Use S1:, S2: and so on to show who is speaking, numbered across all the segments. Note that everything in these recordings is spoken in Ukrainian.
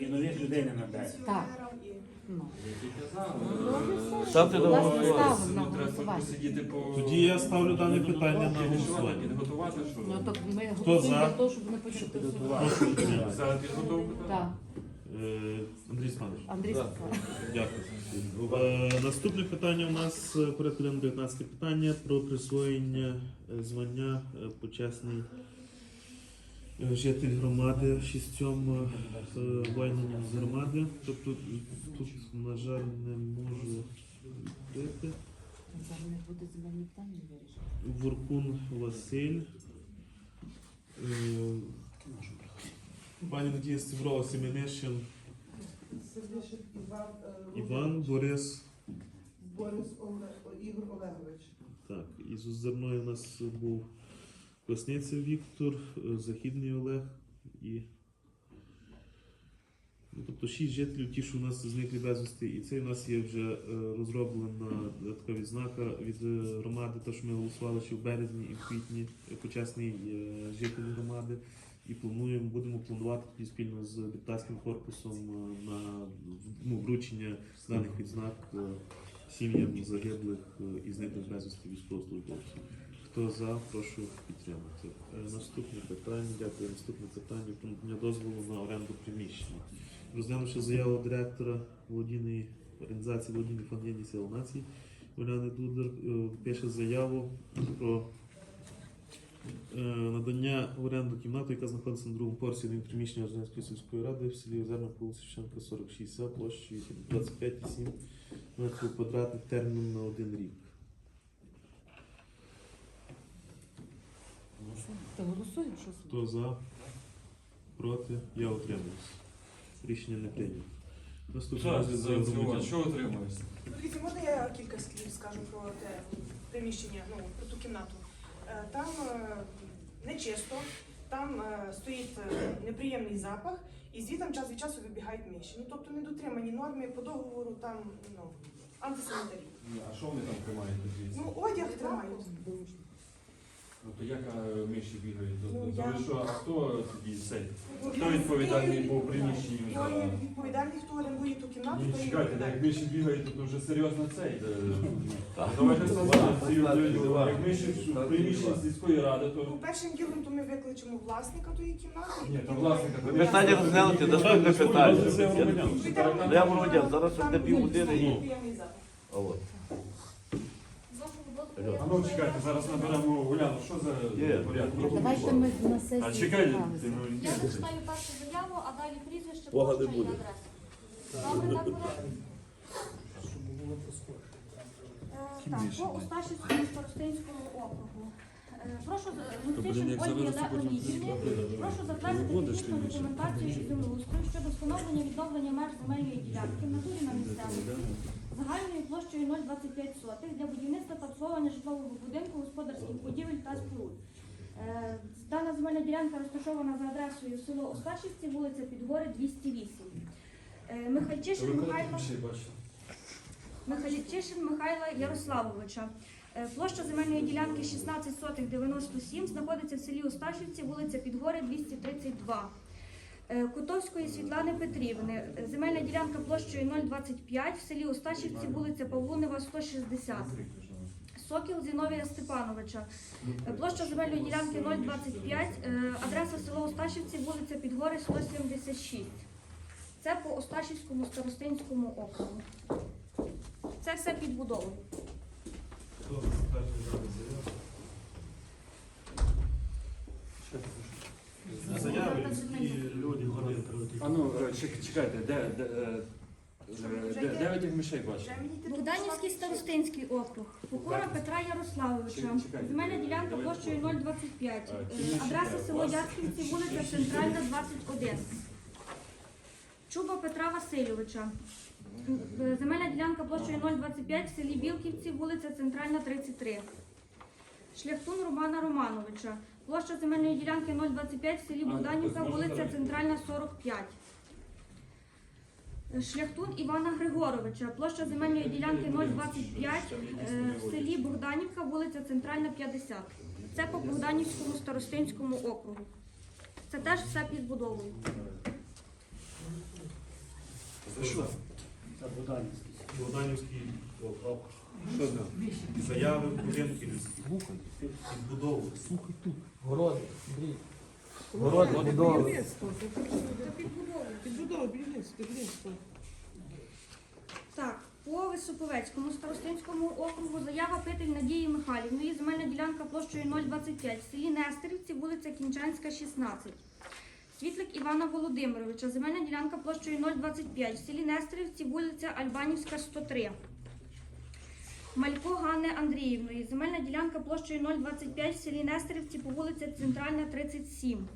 S1: І нових людей не надасть.
S2: Так. Ну.
S3: Ставте голосування.
S4: Ну, треба посидіти по...
S5: Тоді я ставлю дане питання на голосування.
S4: Підготувати, що?
S2: Ну так ми
S5: Хто за?
S2: для того, щоб не почати.
S5: Прошу підтримати.
S4: За підготовку?
S2: Так,
S5: Е, Андрій Степанович,
S2: Андрій
S3: Так.
S5: Дякую. Е, Наступне питання у нас е, порядку денного 19 питання про присвоєння е, звання е, почесний житель громади шістьом е, воїнам з громади. Тобто тут, на жаль, не можу відкрити.
S2: Вирішити.
S5: Воркун Василь. Е, Пані Надія Стіврова Семенишин,
S6: Іван, е,
S5: Іван, Борис.
S6: Борис Ігор Олегович.
S5: Так, із Озерної у нас був Косниця Віктор, е, Західний Олег і. Ну, тобто шість жителів, ті, що у нас зникли безвісти, і це у нас є вже е, розроблена е, така відзнака від громади, то що ми голосували ще в березні і в квітні почесний житель громади. І плануємо, будемо планувати тоді спільно з депутатським корпусом на ну, вручення даних відзнак сім'ям загиблих і зниклих безвісти військовослужбовців. Хто за, прошу підтримати. Е, Наступне питання, дякую. Наступне питання про дозволу на оренду приміщення. Розглянувши заяву директора володійної організації володійний фонд єдність сил націй Уляни Дудер, е, пише заяву про е, надання в оренду кімнати, яка знаходиться на другому поверсі від приміщення Ожнянської сільської ради в селі Озерна по Шевченка 46 за площею 25,7 метрів квадратних терміном на один рік.
S2: Ти голосуємо, що
S5: Хто за? Проти? Я утримуюсь. Рішення не прийнято. Наступне розгляд
S4: за
S5: громадян.
S4: Що отримуєш?
S7: Дивіться, можна я кілька слів скажу про те приміщення, ну про ту кімнату. Е, Там е, нечисто, там е, стоїть е, неприємний запах, і звідти час від часу вибігають миші. Ну тобто недотримані норми по договору там ну антисанітарії.
S4: А що вони там тримають?
S7: Ну одяг тримають.
S4: Ну то як а, миші бігають?
S7: Ну,
S4: Ну,
S7: я-
S4: що, а хто тоді цей? Хто відповідальний по приміщенню
S7: Хто
S4: за...
S7: відповідальний, хто орендує ту кімнату,
S4: Ні,
S7: то
S4: чекайте,
S7: відповідальний.
S4: як миші бігають, то вже серйозно цей. е, Давайте сказати, ці люди, як миші в приміщенні сільської ради,
S7: Ну,
S4: то...
S7: першим ділом то ми викличемо власника тої кімнати.
S4: Ні, то власника
S7: ми-
S4: треба.
S3: Питання розглянути, наступне питання.
S7: Відповідальний-
S3: Я громадян, зараз
S7: Там
S3: не півгодини
S7: стоїть
S3: і- А от.
S4: А ну чекайте, зараз наберемо Уляну, що за порядок?
S2: Давайте ми на
S4: А чекайте, ти, ну,
S8: Я зачитаю першу заяву, а далі прізвище,
S3: Бога не
S8: площа і
S3: буде.
S8: адреса. Добре, так буде? Е, Так, по Осташівському старостинському округу. Е, Прошу Луцишин Ольгі Леонідівні, прошу затвердити технічну документацію і землеустрою щодо встановлення відновлення меж земельної ділянки в натурі на місцевості загальною площею 0,25 сотих для будівництва та обслуговування житлового будинку, господарських будівель та споруд. Е, Дана земельна ділянка розташована за адресою село Осташівці, вулиця Підгори, 208. Е, Михальчишин Михайло Михайлічишин Михайла Ярославовича. Е, Площа земельної ділянки 16 сотих 97 знаходиться в селі Осташівці, вулиця Підгори, 232. Е, Кутовської Світлани Петрівни. Земельна ділянка площею 025 в селі Осташівці, вулиця Павлунева, 160. Сокіл Зіновія Степановича. Е, Площа земельної ділянки 025, е, адреса село Осташівці, вулиця Підгори, 176. Це по Осташівському старостинському округу. Це все підбудовою.
S5: Хто за затвердження даної заяви? Заяви, люди ходили.
S4: А ну, е, чек- чекайте, де, де, е, е, де, де ви тих мишей бачите?
S8: Богданівський старостинський округ. Покора Петра Ярославовича.
S4: Чекайте, чекайте.
S8: Земельна ділянка площею 025.
S4: А,
S8: Е, Адреса село
S4: Вас?
S8: Вулиця Центральна, 21. Чуба Петра Васильовича. Е, Земельна ділянка площею 025 в селі Білківці, вулиця Центральна, 33. Шляхтун Романа Романовича. Площа земельної ділянки 025 в селі Богданівка, вулиця? Центральна, 45. Шляхтун Івана Григоровича. Площа земельної ділянки 025 е, в селі Богданівка, вулиця Центральна, 50. Це по Богданівському старостинському округу. Це теж все під будовою.
S5: за?
S1: Це Буданівський.
S5: Богданівський округ.
S4: Що там?
S5: Заяви будинків відбудови.
S9: Городи, Андрій. Городи, будови.
S6: Підбудова, будівництво, будівництво.
S8: Так, по Висоповецькому старостинському округу заява Петель Надії Михайлівної, земельна ділянка площею 025 в селі Нестерівці, вулиця Кінчанська, 16. Світлик Івана Володимировича, земельна ділянка площею 025 в селі Нестерівці, вулиця Альбанівська, 103. Малько Ганни Андріївної, земельна ділянка площею 025 в селі Нестерівці по вулиці Центральна, 37.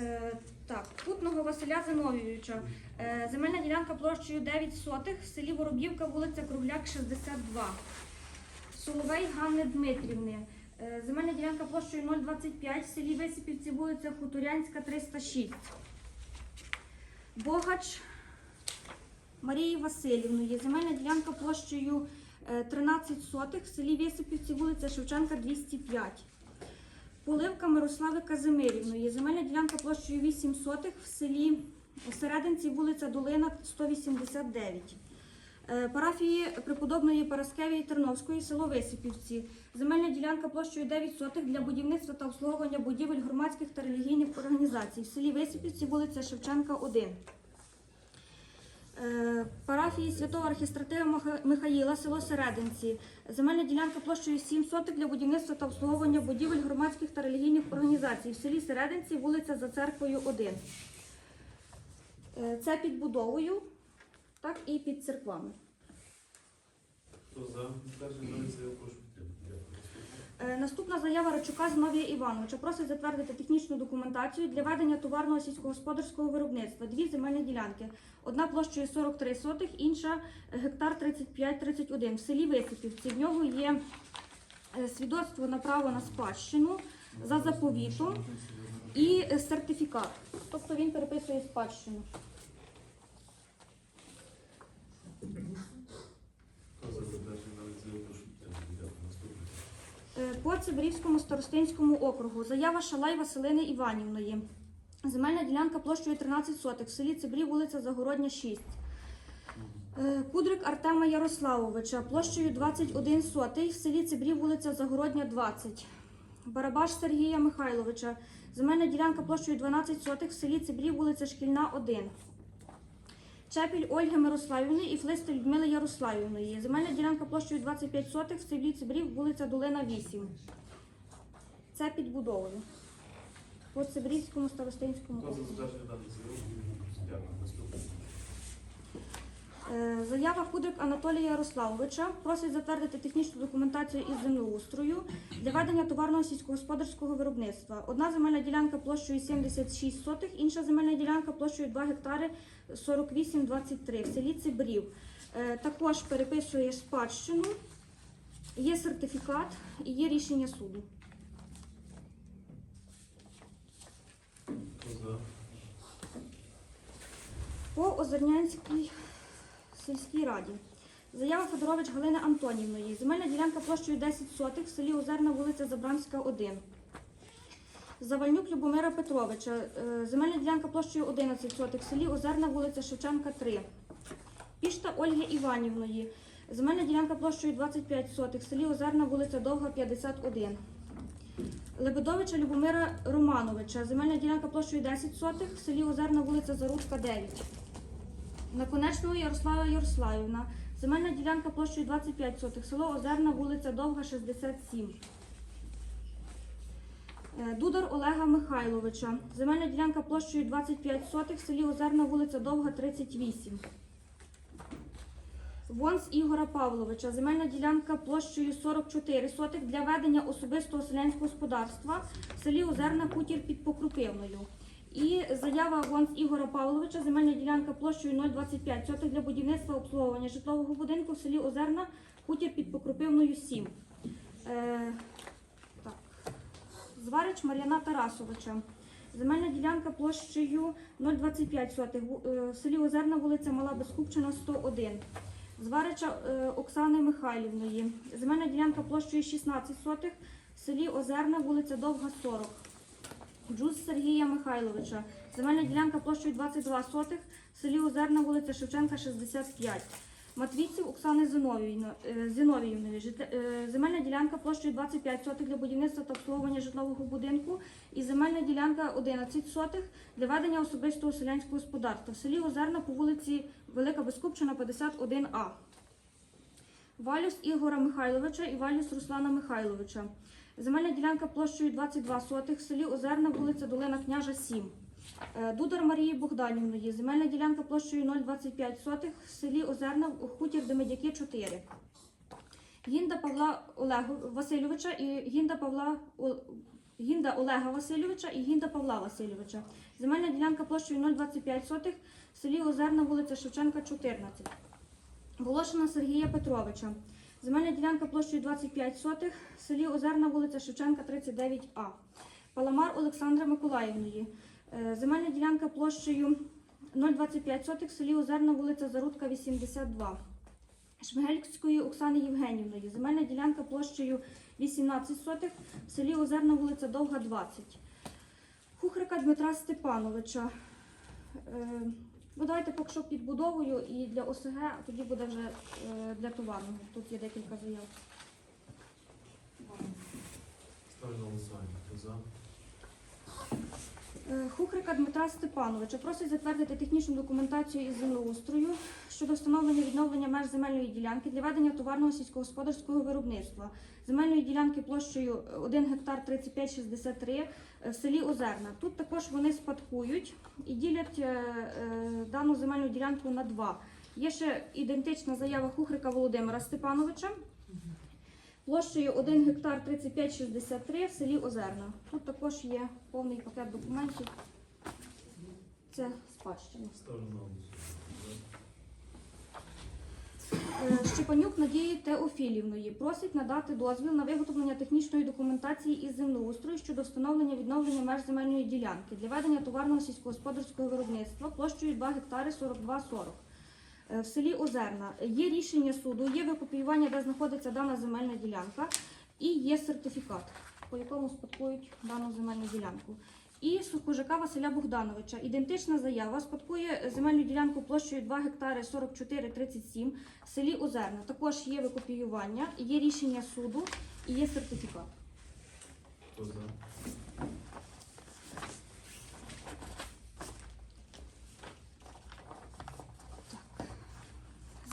S8: Е, так, Путного Василя Зиновійовича, Е, Земельна ділянка площею 9 сотих в селі Вороб'ївка, вулиця Кругляк, 62. Соловей Ганни Дмитрівни. Е, Земельна ділянка площею 025 в селі Висипівці, вулиця Хуторянська, 306. Богач Марії Васильівної. Земельна ділянка площею е, 13 сотих в селі Висипівці, вулиця Шевченка, 205. Поливка Мирослави Казимирівної. Земельна ділянка площею 8 сотих в селі Серединці, вулиця Долина, 189. Е, Парафії преподобної Параскевії Терновської, село Висипівці. Земельна ділянка площею 9 сотих для будівництва та обслуговування будівель громадських та релігійних організацій. В селі Висипівці, вулиця Шевченка, 1. Е, Парафії святого архістратига Маха- Михаїла, село Серединці. Земельна ділянка площею 7 сотих для будівництва та обслуговування будівель громадських та релігійних організацій. В селі Серединці, вулиця за церквою 1. Е, Це під будовою, так і під церквами.
S5: Хто за? Заяву, прошу
S8: Наступна заява Рачука Зиновія Івановича просить затвердити технічну документацію для ведення товарного сільськогосподарського виробництва. Дві земельні ділянки. Одна площею 43 сотих, інша е, гектар 35-31. В селі Висипівці. В нього є е, свідоцтво на право на спадщину за заповітом і е, сертифікат. Тобто він переписує спадщину.
S5: Хто за затвердження дане заяву, прошу підтримати. Дякую. Наступне.
S8: Е, По Цибрівському старостинському округу заява Шалай Василини Іванівної. Земельна ділянка площею 13 сотих в селі Цибрів, вулиця Загородня, 6. Е, Кудрик Артема Ярославовича площею 21 сотий в селі Цибрів, вулиця Загородня, 20. Барабаш Сергія Михайловича. Земельна ділянка площею 12 сотих в селі Цибрів, вулиця Шкільна, 1. Чепіль Ольги Мирославівни і Флисти Людмили Ярославівної. Земельна ділянка площею 25 сотих в селі Цибрів, вулиця Долина 8. Це під будовою. По Цибрівському старостинському?
S5: Дякую.
S8: Е, Заява Кудрик Анатолія Ярославовича просить затвердити технічну документацію із землеустрою для ведення товарного сільськогосподарського виробництва. Одна земельна ділянка площею 76 сотих, інша земельна ділянка площею 2 гектари 48,23 в селі Цибрів. Е, Також переписує спадщину, є сертифікат і є рішення суду. По Озернянській сільській раді. Заява Федорович Галини Антонівної. Земельна ділянка площею 10 сотих в селі Озерна, вулиця Забранська, 1. Завальнюк Любомира Петровича. Е, Земельна ділянка площею 11 сотих в селі Озерна, вулиця Шевченка, 3. Пішта Ольги Іванівної. Земельна ділянка площею 25 сотих в селі Озерна, вулиця Довга, 51. Лебедовича Любомира Романовича. Земельна ділянка площею 10 сотих в селі Озерна, вулиця Зарудка, 9. Наконечного Ярослава Ярославівна. Земельна ділянка площею 25 сотих. Село Озерна, вулиця Довга, 67. Е, Дудар Олега Михайловича. Земельна ділянка площею 25 сотих. Селі Озерна, вулиця Довга, 38. Вонс Ігора Павловича. Земельна ділянка площею 44 сотих для ведення особистого селянського господарства в селі Озерна Хутір під Покрупивною. І заява Вонс Ігора Павловича, земельна ділянка площею 0,25 сотих для будівництва обслуговування житлового будинку в селі Озерна, хутір під Покропивною 7. Е, так. Зварич Мар'яна Тарасовича. Земельна ділянка площею 0,25 сотих е, в селі Озерна, вулиця Мала Безкупчина, 101. Зварича е, Оксани Михайлівної. Земельна ділянка площею 16 сотих в селі Озерна, вулиця Довга, 40. Джуз Сергія Михайловича. Земельна ділянка площею 22 сотих, в селі Озерна, вулиця Шевченка, 65. Матвійців Оксани е, Зіновіївної. Е, Земельна ділянка площею 25 сотих для будівництва та обслуговування житлового будинку і земельна ділянка 11 сотих для ведення особистого селянського господарства. В селі Озерна по вулиці Велика Безкупчина, 51А. Валюс Ігора Михайловича і Валюс Руслана Михайловича. Земельна ділянка площею 22 сотих в селі Озерна, вулиця Долина Княжа 7. Е, Дудар Марії Богданівної. Земельна ділянка площею 0,25 сотих в селі Озерна, хутір Демидяки 4. Гінда Павла Олегу Васильовича і Гінда Павла Гінда Олега Васильовича і Гінда Павла Васильовича. Земельна ділянка площею 0,25 сотих в селі Озерна, вулиця Шевченка 14. Волошина Сергія Петровича. Земельна ділянка площею 25 сотих селі Озерна, вулиця Шевченка 39А. Паламар Олександра Миколаївної. Е, Земельна ділянка площею 0,25 сотих селі Озерна, вулиця Зарудка 82. Шмигельської Оксани Євгенівної. Земельна ділянка площею 18 сотих в селі Озерна, вулиця Довга 20. Хухрика Дмитра Степановича. Ну, давайте поки що підбудовою і для ОСГ, а тоді буде вже е, для товарного. Тут є декілька заяв.
S5: Ставлю на голосування.
S8: Е, Хухрика Дмитра Степановича просить затвердити технічну документацію із землеустрою щодо встановлення відновлення меж земельної ділянки для ведення товарного сільськогосподарського виробництва. Земельної ділянки площею 1 гектар 3563 в селі Озерна. Тут також вони спадкують і ділять е, е, дану земельну ділянку на два. Є ще ідентична заява Хухрика Володимира Степановича. Площею 1 гектар 3563 в селі Озерна. Тут також є повний пакет документів. Це спадщина. Е, Щепанюк Надії Теофілівної просить надати дозвіл на виготовлення технічної документації із землеустрою щодо встановлення відновлення меж земельної ділянки для ведення товарного сільськогосподарського виробництва площею 2 гектари 42 40. Е, В селі Озерна є рішення суду, є викопіювання, де знаходиться дана земельна ділянка, і є сертифікат, по якому спадкують дану земельну ділянку. І Сухожака Василя Богдановича. Ідентична заява спадкує земельну ділянку площею 2 гектари 44,37 в селі Озерна. Також є викопіювання, є рішення суду і є сертифікат.
S5: Хто?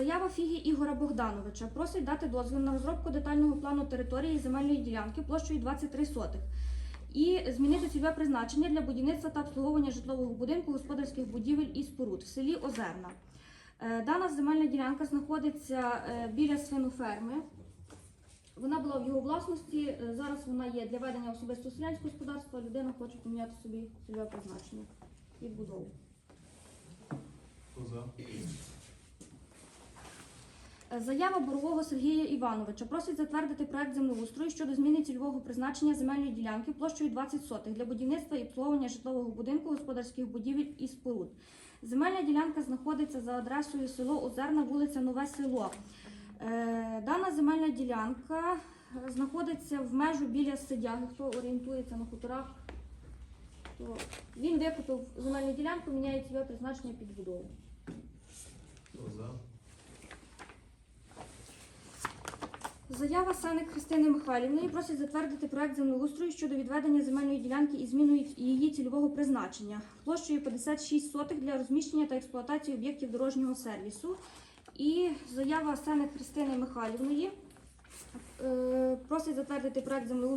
S8: Заява фіги Ігора Богдановича просить дати дозвіл на розробку детального плану території земельної ділянки площею 23 сотих і змінити цільове призначення для будівництва та обслуговування житлового будинку, господарських будівель і споруд в селі Озерна. Е, Дана земельна ділянка знаходиться е, біля свиноферми. Вона була в його власності. е, Зараз вона є для ведення особистого селянського господарства. Людина хоче поміняти собі цільове призначення і будову.
S5: За?
S8: Заява Борового Сергія Івановича просить затвердити проект землеустрою щодо зміни цільового призначення земельної ділянки площею 20 сотих для будівництва і обслуговування житлового будинку, господарських будівель і споруд. Земельна ділянка знаходиться за адресою село Озерна, вулиця Нове Село. Е, Дана земельна ділянка е, знаходиться в межу біля Сидяги. Хто орієнтується на хуторах, то він викупив земельну ділянку, міняє цільове призначення під будову.
S5: Хто за?
S8: Заява Сеник Христини Михайлівної просить затвердити проект землеустрою щодо відведення земельної ділянки і зміни її цільового призначення площею 56 сотих для розміщення та експлуатації об'єктів дорожнього сервісу. І заява сани Христини Михайлівної е, просить затвердити проект землеустрою